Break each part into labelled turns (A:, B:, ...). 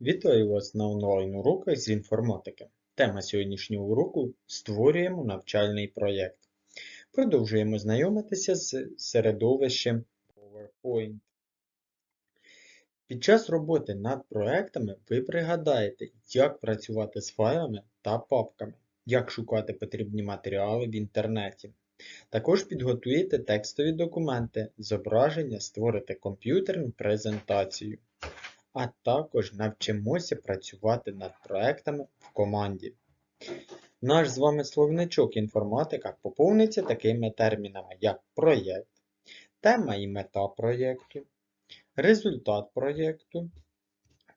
A: Вітаю вас на онлайн-уроках з інформатики. Тема сьогоднішнього уроку Створюємо навчальний проєкт. Продовжуємо знайомитися з середовищем PowerPoint. Під час роботи над проектами ви пригадаєте, як працювати з файлами та папками, як шукати потрібні матеріали в інтернеті. Також підготуєте текстові документи, зображення, створите комп'ютерну презентацію а також навчимося працювати над проектами в команді. Наш з вами словничок інформатика поповниться такими термінами, як проєкт, тема і мета проєкту, результат проєкту,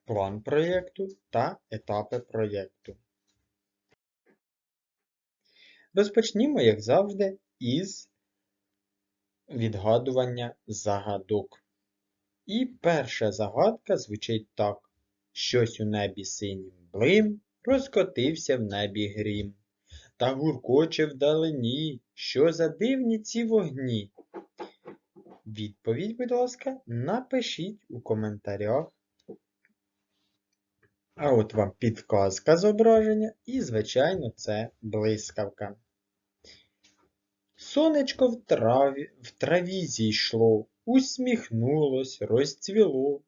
A: план проєкту та етапи проєкту. Розпочнімо, як завжди, із відгадування загадок. І перша загадка звучить так. Щось у небі синім блим, розкотився в небі грім. Та гуркоче вдалині, що за дивні ці вогні. Відповідь, будь ласка, напишіть у коментарях. А от вам підказка зображення, і, звичайно, це блискавка. Сонечко в траві, в траві зійшло, усміхнулось, розцвіло,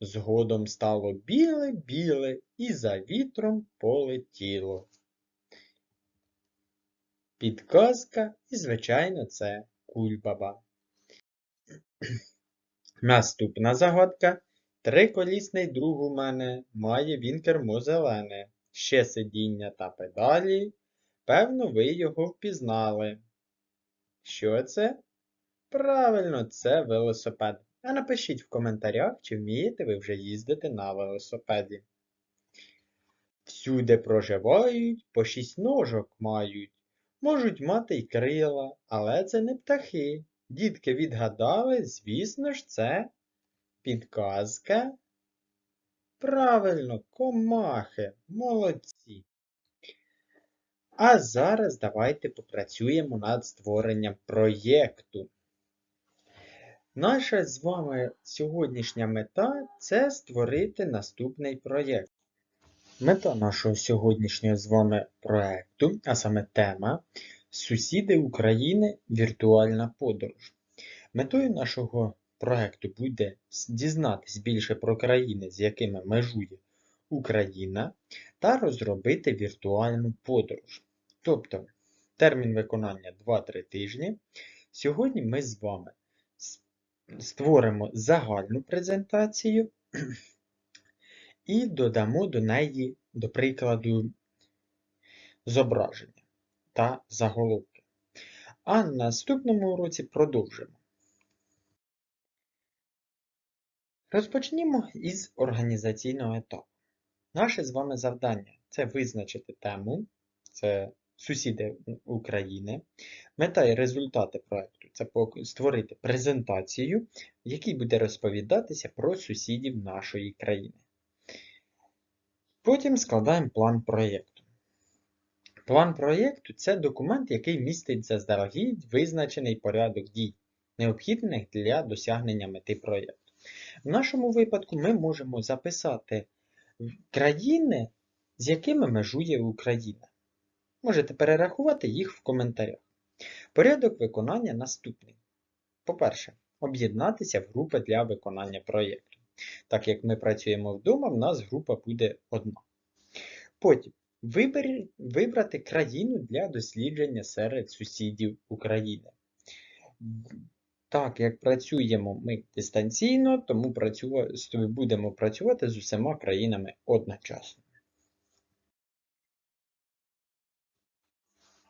A: згодом стало біле-біле і за вітром полетіло. Підказка і, звичайно, це кульбаба. Наступна загадка. Триколісний друг у мене, має він кермо зелене, ще сидіння та педалі. Певно, ви його впізнали. Що це? Правильно, це велосипед. А напишіть в коментарях, чи вмієте ви вже їздити на велосипеді. Всюди проживають, по шість ножок мають. Можуть мати й крила, але це не птахи. Дітки відгадали, звісно ж, це підказка. Правильно, комахи, молодці. А зараз давайте попрацюємо над створенням проєкту. Наша з вами сьогоднішня мета це створити наступний проєкт. Мета нашого сьогоднішнього з вами проєкту, а саме тема Сусіди України віртуальна подорож. Метою нашого проєкту буде дізнатись більше про країни, з якими межує Україна, та розробити віртуальну подорож. Тобто термін виконання 2-3 тижні. Сьогодні ми з вами створимо загальну презентацію і додамо до неї, до прикладу, зображення та заголовки. А на наступному уроці продовжимо. Розпочнімо із організаційного етапу. Наше з вами завдання це визначити тему, це сусіди України. Мета і результати проєкту це створити презентацію, в якій буде розповідатися про сусідів нашої країни. Потім складаємо план проєкту. План проєкту це документ, який містить заздалегідь визначений порядок дій, необхідних для досягнення мети проєкту. В нашому випадку ми можемо записати країни, з якими межує Україна. Можете перерахувати їх в коментарях. Порядок виконання наступний. По-перше, об'єднатися в групи для виконання проєкту. Так як ми працюємо вдома, в нас група буде одна. Потім вибрати країну для дослідження серед сусідів України. Так, як працюємо ми дистанційно, тому будемо працювати з усіма країнами одночасно.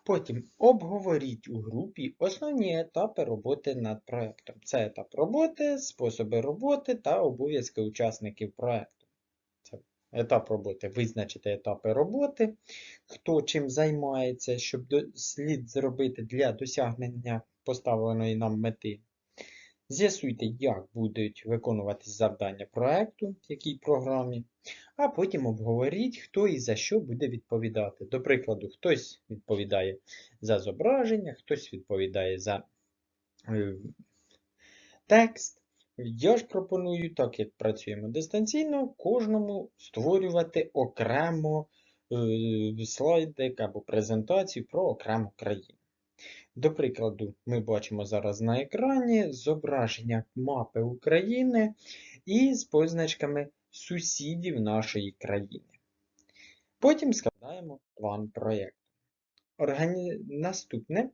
A: Потім обговоріть у групі основні етапи роботи над проєктом. Це етап роботи, способи роботи та обов'язки учасників проєкту. Це етап роботи. Визначити етапи роботи, хто чим займається, щоб слід зробити для досягнення поставленої нам мети. З'ясуйте, як будуть виконуватись завдання проєкту, в якій програмі, а потім обговоріть, хто і за що буде відповідати. До прикладу, хтось відповідає за зображення, хтось відповідає за е, текст. Я ж пропоную, так як працюємо дистанційно, кожному створювати окремо е, слайдик або презентацію про окрему країну. До прикладу, ми бачимо зараз на екрані зображення мапи України і з позначками сусідів нашої країни. Потім складаємо план проєкту. Органі... Наступне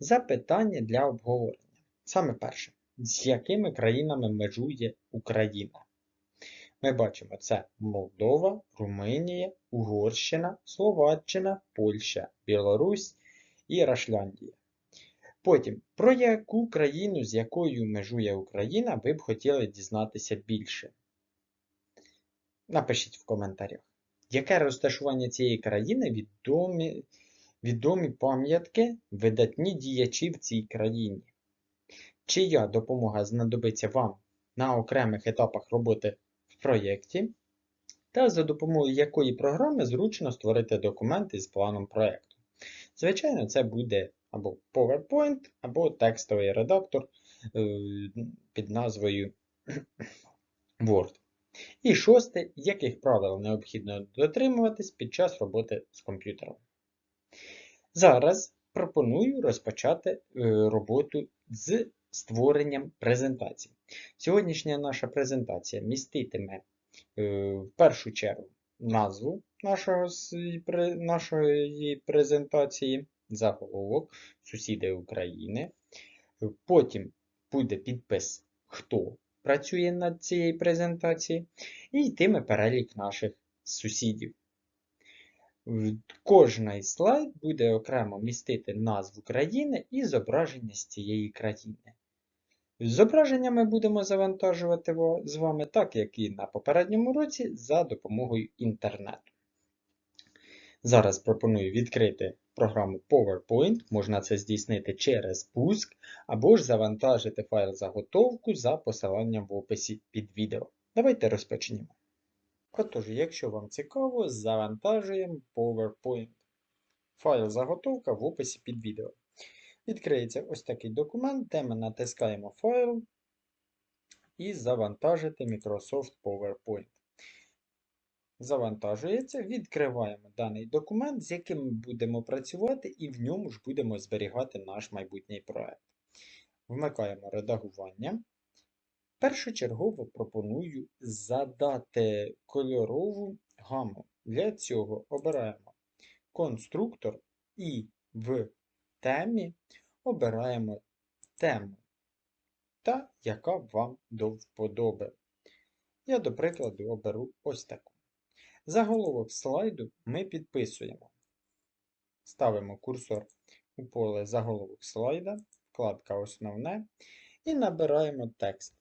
A: запитання для обговорення. Саме перше, з якими країнами межує Україна? Ми бачимо це Молдова, Румунія, Угорщина, Словаччина, Польща, Білорусь і Рашляндія. Потім, про яку країну, з якою межує Україна, ви б хотіли дізнатися більше? Напишіть в коментарях. Яке розташування цієї країни відомі, відомі пам'ятки, видатні діячі в цій країні? Чия допомога знадобиться вам на окремих етапах роботи в проєкті? Та за допомогою якої програми зручно створити документи з планом проєкту? Звичайно, це буде або PowerPoint, або текстовий редактор е, під назвою Word. І шосте, яких правил необхідно дотримуватись під час роботи з комп'ютером. Зараз пропоную розпочати е, роботу з створенням презентації. Сьогоднішня наша презентація міститиме е, в першу чергу назву нашої презентації, заголовок Сусіди України. Потім буде підпис Хто працює над цією презентацією, і йтиме перелік наших сусідів. Кожний слайд буде окремо містити назву країни і зображення з цієї країни. Зображення ми будемо завантажувати з вами так, як і на попередньому році, за допомогою інтернету. Зараз пропоную відкрити програму PowerPoint, можна це здійснити через пуск, або ж завантажити файл заготовку за посиланням в описі під відео. Давайте розпочнемо. Отож, якщо вам цікаво, завантажуємо PowerPoint. Файл заготовка в описі під відео. Відкриється ось такий документ, де ми натискаємо файл і завантажити Microsoft PowerPoint завантажується, відкриваємо даний документ, з яким ми будемо працювати, і в ньому ж будемо зберігати наш майбутній проект. Вмикаємо редагування. Першочергово пропоную задати кольорову гаму. Для цього обираємо конструктор і в темі обираємо тему, та яка вам до вподоби. Я, до прикладу, оберу ось таку. Заголовок слайду ми підписуємо. Ставимо курсор у поле заголовок слайда, вкладка Основне і набираємо текст.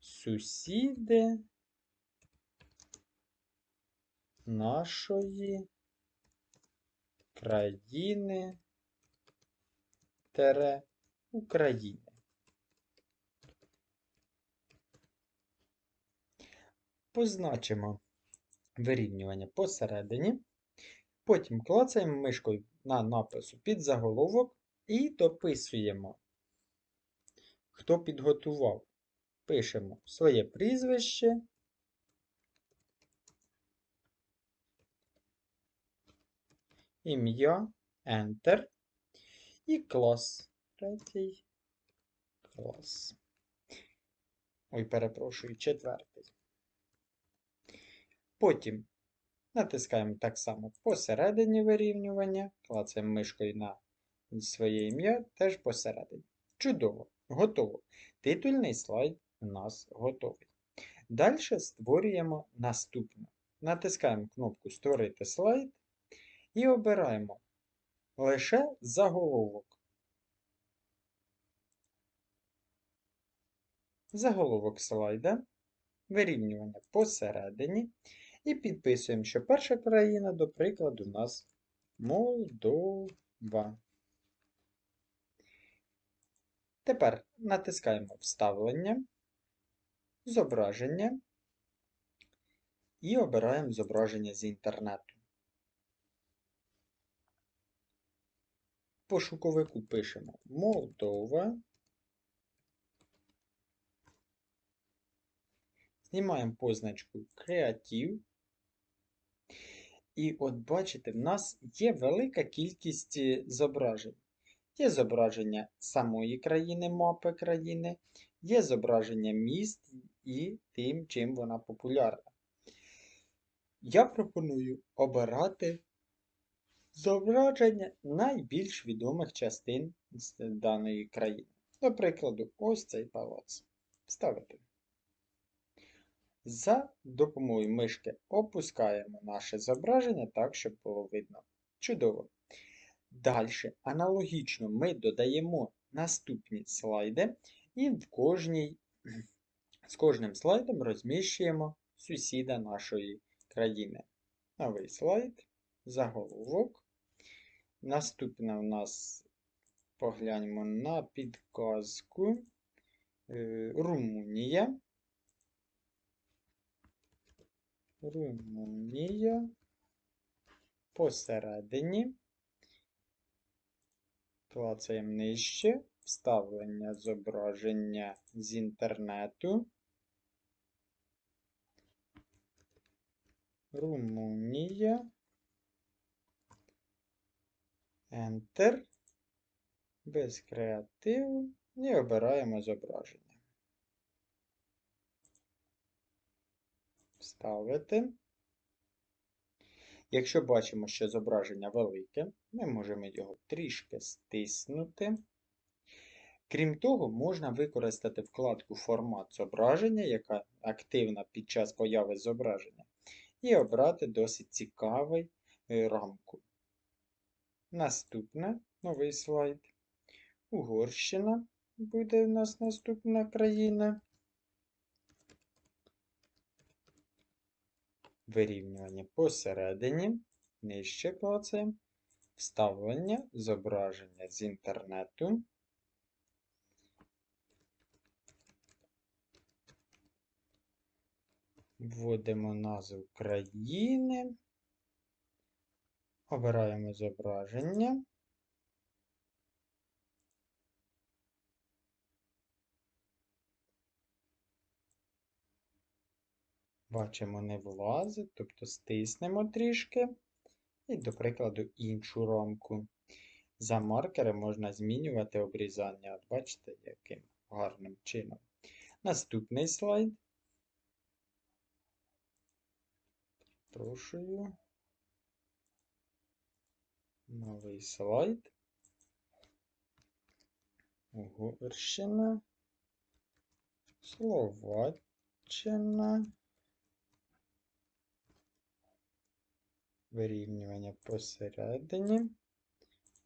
A: Сусіди нашої країни тере України. Позначимо вирівнювання посередині. Потім клацаємо мишкою на напису під заголовок і дописуємо, хто підготував. Пишемо своє прізвище. Ім'я, Enter і клас. Третій клас. Ой, перепрошую, четвертий. Потім натискаємо так само посередині вирівнювання, клацаємо мишкою на своє ім'я, теж посередині. Чудово, готово. Титульний слайд у нас готовий. Далі створюємо наступне. Натискаємо кнопку Створити слайд і обираємо лише заголовок. Заголовок слайда, вирівнювання посередині. І підписуємо, що перша країна, до прикладу, у нас Молдова. Тепер натискаємо Вставлення, Зображення і обираємо зображення з інтернету. В пошуковику пишемо Молдова. знімаємо позначку Creative. І от бачите, в нас є велика кількість е, зображень. Є зображення самої країни, мапи країни, є зображення міст і тим, чим вона популярна. Я пропоную обирати зображення найбільш відомих частин з даної країни. До прикладу, ось цей палац. Ставити. За допомогою мишки опускаємо наше зображення так, щоб було видно. Чудово. Далі, аналогічно, ми додаємо наступні слайди і в кожній, з кожним слайдом розміщуємо сусіда нашої країни. Новий слайд, заголовок. Наступне у нас погляньмо на підказку е, Румунія. Румунія посередині. Клацаємо нижче. Вставлення зображення з інтернету. Румунія. Enter. Без креативу. І обираємо зображення. Вставити. Якщо бачимо, що зображення велике, ми можемо його трішки стиснути. Крім того, можна використати вкладку Формат зображення, яка активна під час появи зображення, і обрати досить цікавий е, рамку. Наступне новий слайд. Угорщина буде у нас наступна країна. Вирівнювання посередині, нижче клацаємо, вставлення зображення з інтернету. Вводимо назву країни, обираємо зображення. Бачимо, не влазить, тобто стиснемо трішки. І, до прикладу, іншу рамку. За маркери можна змінювати обрізання. От бачите, яким гарним чином. Наступний слайд. Прошую. Новий слайд. Угорщина. Словаччина. Вирівнювання посередині.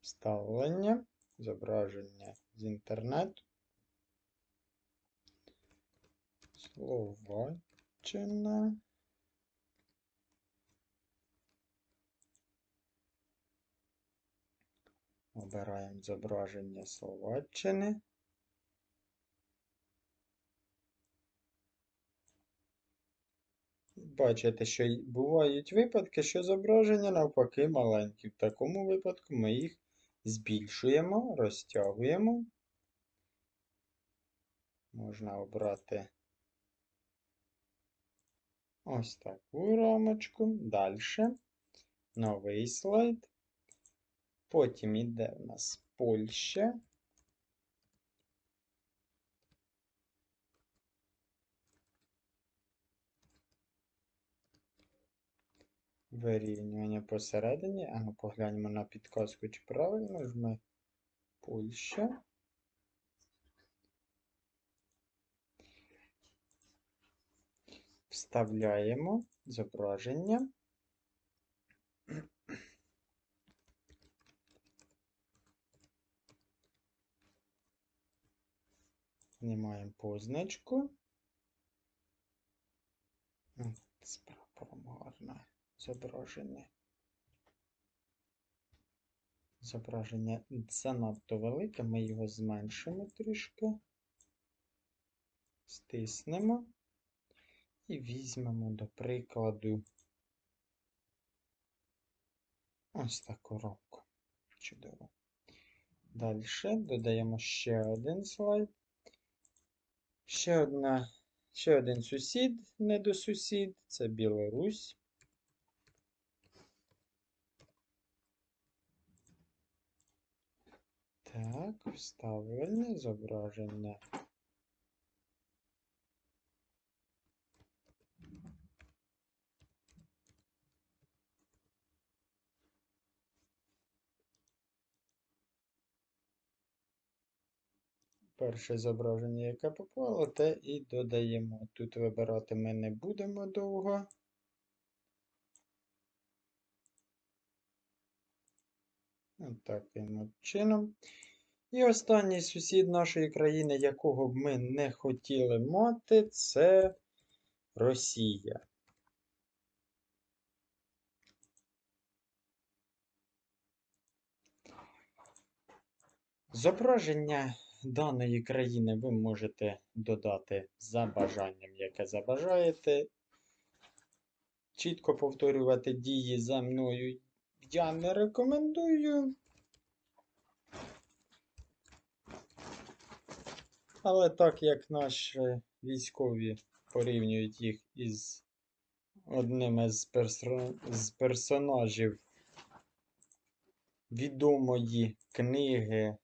A: Вставлення. Зображення з інтернету. Словаччина. Обираємо зображення Словаччини. Бачите, що бувають випадки, що зображення навпаки маленькі. В такому випадку ми їх збільшуємо, розтягуємо. Можна обрати ось таку рамочку. Далі. Новий слайд. Потім йде у нас Польща. Вирівнювання посередині. А ну погляньмо на підказку, чи правильно ж ми Польща. Вставляємо зображення. Знімаємо позначку. З прапором зображення. Зображення занадто велике, ми його зменшимо трішки, стиснемо і візьмемо, до прикладу, ось таку рамку. Чудово. Далі додаємо ще один слайд. Ще одна Ще один сусід, недосусід, це Білорусь. Так, вставлене зображення. Перше зображення, яке попало, те і додаємо. Тут вибирати ми не будемо довго. Таким чином. І останній сусід нашої країни, якого б ми не хотіли мати, це Росія. Зображення даної країни ви можете додати за бажанням, яке забажаєте. Чітко повторювати дії за мною я не рекомендую. Але так як наші військові порівнюють їх із одним із, персо... з персонажів відомої книги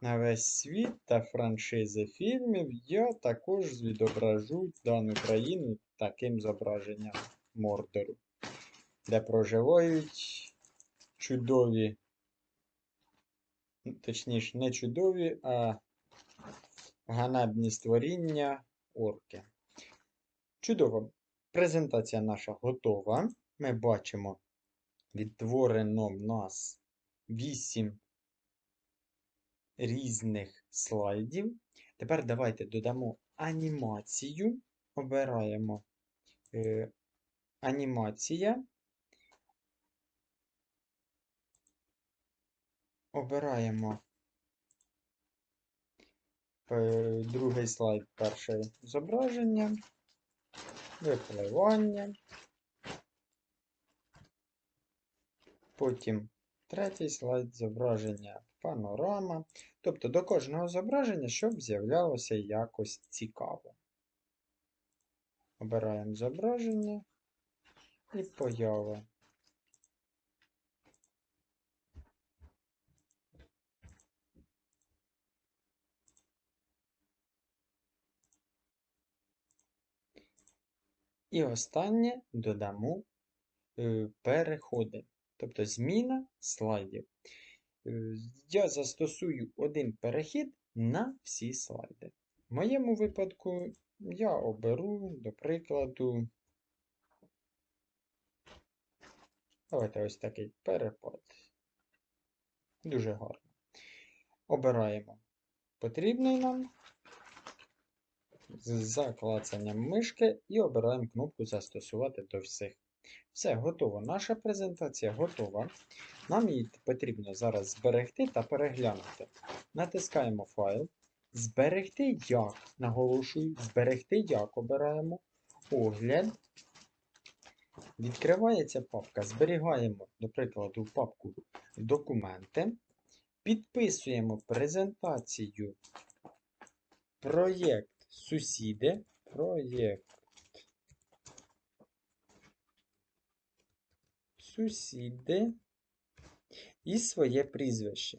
A: на весь світ та франшизи фільмів, я також відображу дану країну таким зображенням Мордору, де проживають чудові, точніше, не чудові, а ганебні створіння орки. Чудово. Презентація наша готова. Ми бачимо відтворено в нас 8 різних слайдів. Тепер давайте додамо анімацію. Обираємо е, анімація. Обираємо другий слайд, перше зображення, випливання. Потім третій слайд зображення панорама. Тобто до кожного зображення, щоб з'являлося якось цікаво. Обираємо зображення і поява. І останнє додамо е, переходи, тобто зміна слайдів. Е, Я застосую один перехід на всі слайди. В моєму випадку я оберу, до прикладу, давайте ось такий перепад. Дуже гарно. Обираємо потрібний нам заклацанням мишки і обираємо кнопку Застосувати до всіх. Все, готово. Наша презентація готова. Нам її потрібно зараз зберегти та переглянути. Натискаємо файл. Зберегти як. Наголошую, зберегти як обираємо. Огляд. Відкривається папка. Зберігаємо, до прикладу, папку документи. Підписуємо презентацію. Проєкт сусіди. Проєкт. Сусіди і своє прізвище.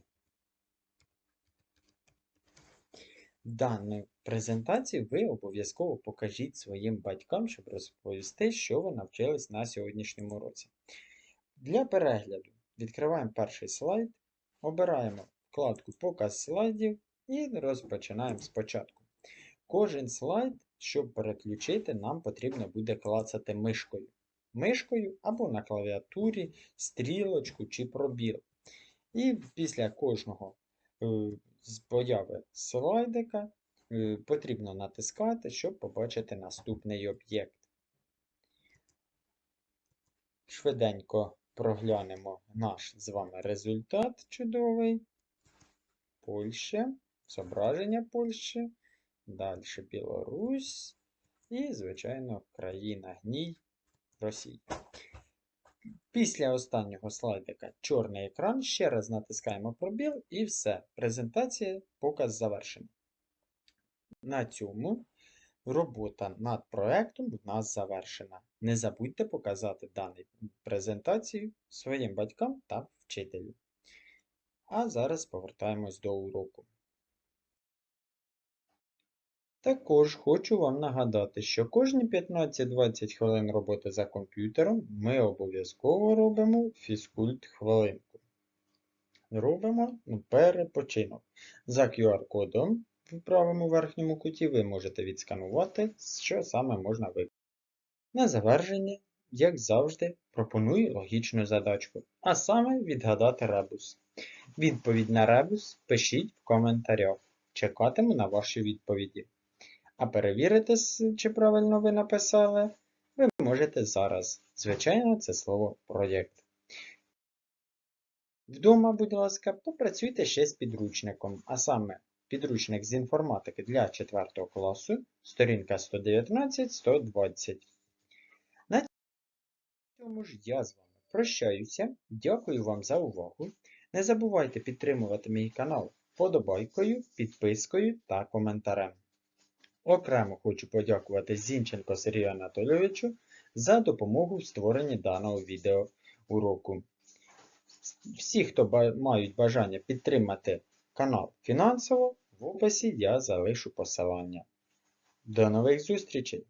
A: Дану презентацію ви обов'язково покажіть своїм батькам, щоб розповісти, що ви навчились на сьогоднішньому році. Для перегляду відкриваємо перший слайд, обираємо вкладку Показ слайдів і розпочинаємо спочатку. Кожен слайд, щоб переключити, нам потрібно буде клацати мишкою. Мишкою або на клавіатурі, стрілочку чи пробіл. І після кожного е, з появи слайдика е, потрібно натискати, щоб побачити наступний об'єкт. Швиденько проглянемо наш з вами результат чудовий. Польща, зображення Польщі, далі Білорусь і, звичайно, країна Гній Росії. Після останнього слайдика чорний екран. Ще раз натискаємо пробіл і все. Презентація, показ завершений. На цьому Робота над проектом у нас завершена. Не забудьте показати дану презентацію своїм батькам та вчителю. А зараз повертаємось до уроку. Також хочу вам нагадати, що кожні 15-20 хвилин роботи за комп'ютером ми обов'язково робимо фізкульт хвилинку. Робимо ну, перепочинок. За QR-кодом в правому верхньому куті ви можете відсканувати, що саме можна виконати. На завершення, як завжди, пропоную логічну задачку, а саме відгадати ребус. Відповідь на ребус пишіть в коментарях. Чекатиму на ваші відповіді. А перевірити, чи правильно ви написали, ви можете зараз. Звичайно, це слово проєкт. Вдома, будь ласка, попрацюйте ще з підручником, а саме підручник з інформатики для 4 класу, сторінка 119-120. На цьому ж я з вами прощаюся. Дякую вам за увагу. Не забувайте підтримувати мій канал вподобайкою, підпискою та коментарем. Окремо хочу подякувати Зінченко Сергію Анатолійовичу за допомогу в створенні даного відео уроку. Всі, хто мають бажання підтримати канал фінансово, в описі я залишу посилання. До нових зустрічей!